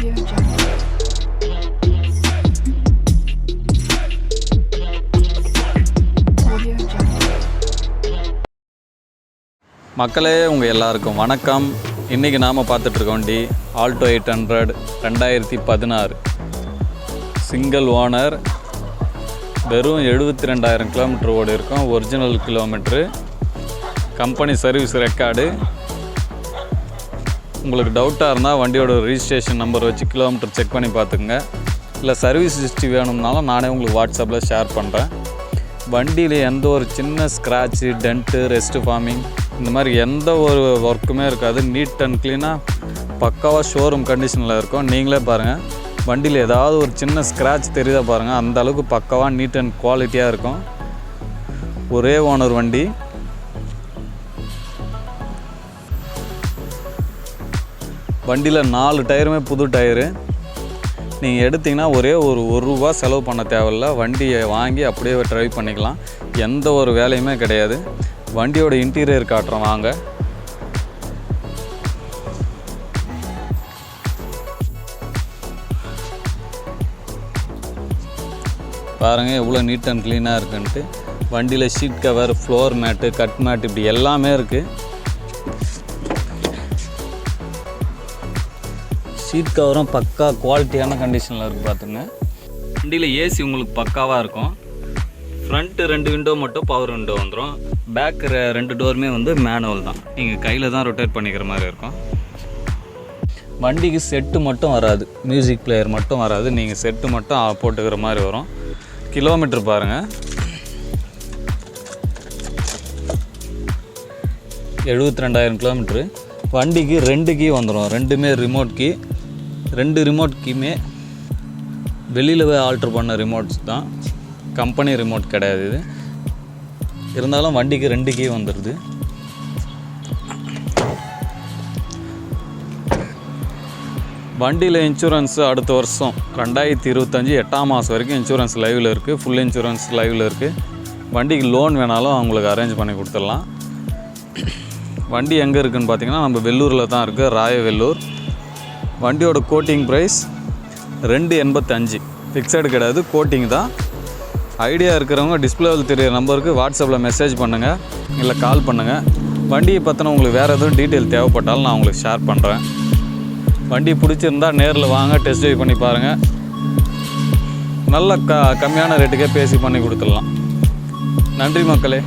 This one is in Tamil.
மக்களே உங்கள் எல்லாருக்கும் வணக்கம். இன்றைக்கி நாம் பார்த்துட்ருக்கோம் வண்டி ஆல்டோ எயிட் ஹண்ட்ரட் ரெண்டாயிரத்தி பதினாறு. சிங்கிள் ஓனர் வெறும் எழுபத்தி ரெண்டாயிரம் கிலோமீட்டர் ஓடி இருக்கும் original kilometre company service record உங்களுக்கு டவுட்டாக இருந்தால் வண்டியோட ரிஜிஸ்ட்ரேஷன் நம்பர் வச்சு கிலோமீட்டர் செக் பண்ணி பார்த்துக்குங்க. இல்லை சர்வீஸ் ஹிஸ்ட்ரி வேணும்னாலும் நானே உங்களுக்கு வாட்ஸ்அப்பில் ஷேர் பண்ணுறேன் வண்டியில் எந்த ஒரு சின்ன ஸ்க்ராட்சு டென்ட்டு ரெஸ்ட் ஃபார்மிங் இந்த மாதிரி எந்த ஒரு ஒர்க்குமே இருக்காது. நீட் அண்ட் க்ளீனாக பக்காவாக ஷோரூம் கண்டிஷனில் இருக்கும். நீங்களே பாருங்கள் வண்டியில் ஏதாவது ஒரு சின்ன ஸ்க்ராட்ச் தெரியுதா பாருங்கள் அந்த அளவுக்கு பக்காவாக நீட் அண்ட் குவாலிட்டியாக இருக்கும். ஒரே ஓனர் வண்டி. வண்டியில் நாலு டயருமே புது டயரு. நீங்கள் எடுத்தீங்கன்னா ஒரே ஒரு ஒரு ரூபா செலவு பண்ண தேவையில்ல. வண்டியை வாங்கி அப்படியே ட்ரைவ் பண்ணிக்கலாம். எந்த ஒரு வேலையுமே கிடையாது. வண்டியோட இன்டீரியர் காட்டுறோம் வாங்க. பாருங்கள் எவ்வளோ நீட் அண்ட் க்ளீனாக இருக்குன்ட்டு. வண்டியில் seat cover floor mat cut mat இப்படி எல்லாமே இருக்குது சீட் கவரும் பக்கா குவாலிட்டியான கண்டிஷனில் இருக்குது பார்த்துங்க. வண்டியில் ஏசி உங்களுக்கு பக்காவாக இருக்கும். ஃப்ரண்ட்டு ரெண்டு விண்டோ மட்டும் பவர் விண்டோ வந்துடும் பேக் ரெண்டு டோருமே வந்து மேனுவல் தான். நீங்கள் கையில் தான் ரொட்டேட் பண்ணிக்கிற மாதிரி இருக்கும். வண்டிக்கு செட்டு மட்டும் வராது. மியூசிக் பிளேயர் மட்டும் வராது. நீங்கள் செட்டு மட்டும் போட்டுக்கிற மாதிரி வரும். கிலோமீட்டர் பாருங்கள் எழுபத்தி ரெண்டாயிரம் கிலோமீட்ரு வண்டிக்கு ரெண்டு கீ வந்துடும் ரெண்டுமே ரிமோட் கீ ரெண்டு ரிமோட் கீமே வெளியில் ஆல்ட்ரு பண்ண ரிமோட்ஸ் தான். கம்பெனி ரிமோட் கிடையாது இது. இருந்தாலும் வண்டிக்கு ரெண்டு கீ வந்துடுது வண்டியில் இன்சூரன்ஸ் அடுத்த வருஷம் ரெண்டாயிரத்தி இருபத்தஞ்சி எட்டாம் மாதம் வரைக்கும் இன்சூரன்ஸ் லைவில் இருக்குது ஃபுல் இன்சூரன்ஸ் லைவில் இருக்குது வண்டிக்கு லோன் வேணாலும் அவங்களுக்கு அரேஞ்ச் பண்ணி கொடுத்துடலாம். வண்டி எங்கே இருக்குதுன்னு பார்த்தீங்கன்னா நம்ம வெள்ளூரில் தான் இருக்குது ராயவெல்லூர் வண்டியோட கோட்டிங் ப்ரைஸ் ரெண்டு எண்பத்தஞ்சு. ஃபிக்ஸடு கிடையாது கோட்டிங் தான். ஐடியா இருக்கிறவங்க டிஸ்பிளேவில் தெரியிற நம்பருக்கு வாட்ஸ்அப்பில் மெசேஜ் பண்ணுங்கள் இல்லை கால் பண்ணுங்கள் வண்டியை பற்றின உங்களுக்கு வேறு எதுவும் டீட்டெயில் தேவைப்பட்டாலும் நான் உங்களுக்கு ஷேர் பண்ணுறேன் வண்டி பிடிச்சிருந்தா நேரில் வாங்க டெஸ்ட் ட்ரைவ் பண்ணி பாருங்கள் நல்ல க கம்மியான ரேட்டுக்கே பேசி பண்ணி கொடுத்துடலாம். நன்றி மக்களே.